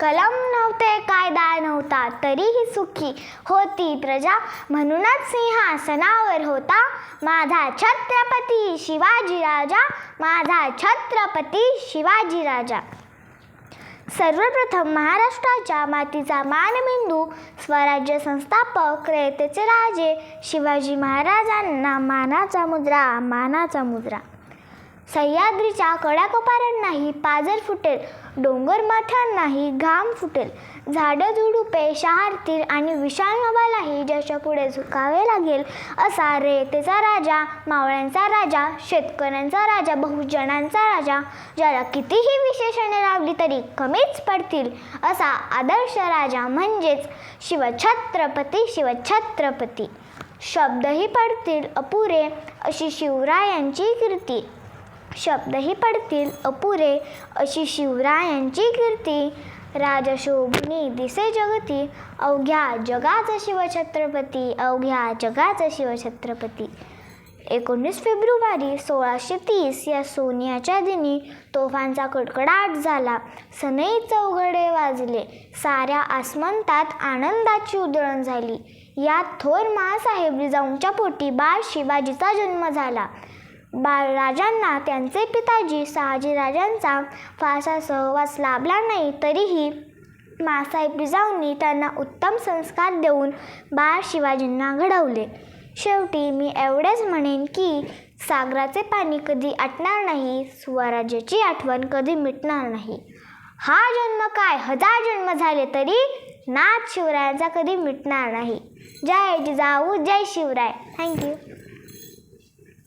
कलम नव्हते कायदा नव्हता तरीही सुखी होती प्रजा. म्हणूनच सिंहासनावर होता माझा छत्रपती शिवाजी राजा माझा छत्रपती शिवाजी राजा. सर्वप्रथम महाराष्ट्राच्या मातीचा मानबिंदू स्वराज्य संस्थापक रयतेचे राजे शिवाजी महाराजांना मानाचा मुद्रा मानाचा मुद्रा. सह्याद्रीच्या कड्याकोपारांनाही पाजर फुटेल डोंगर माथ्यांनाही घाम फुटेल. झाडं झुडुपे शहारतील आणि विशाल नवालाही ज्याच्या पुढे झुकावे लागेल असा रेतेचा राजा मावळ्यांचा राजा शेतकऱ्यांचा राजा बहुजनांचा राजा ज्याला कितीही विशेषणे लावली तरी कमीच पडतील असा आदर्श राजा म्हणजेच शिवछत्रपती शिवछत्रपती. शब्दही पडतील अपुरे अशी शिवरायांची कीर्ती. शब्दही पडतील. अपुरे अशी शिवरायांची कीर्ती. राजशोभनी दिसे जगती. अवघ्या जगाचा शिवछत्रपती. अवघ्या जगाचा शिवछत्रपती. एकोणीस फेब्रुवारी सोळाशे तीस या सोन्याच्या दिनी तोफांचा कडकडाट झाला. सनई चौघडे वाजले. साऱ्या आसमंतात आनंदाची उधळण झाली. यात थोर मासाहेब जिजाऊंच्या पोटी बाळ शिवाजीचा जन्म झाला. बाळराजांना त्यांचे पिताजी शहाजीराजांचा फारसा सहवास लाभला नाही तरीही मासाहेब जिजाऊंनी त्यांना उत्तम संस्कार देऊन बाळ शिवाजींना घडवले. शेवटी मी एवढेच म्हणेन की सागराचे पाणी कधी आटणार नाही स्वराज्याची आठवण कधी मिटणार नाही. हा जन्म काय? हजार जन्म झाले तरी नाथ शिवरायांचा कधी मिटणार नाही. जय जिजाऊ जय शिवराय. Thank you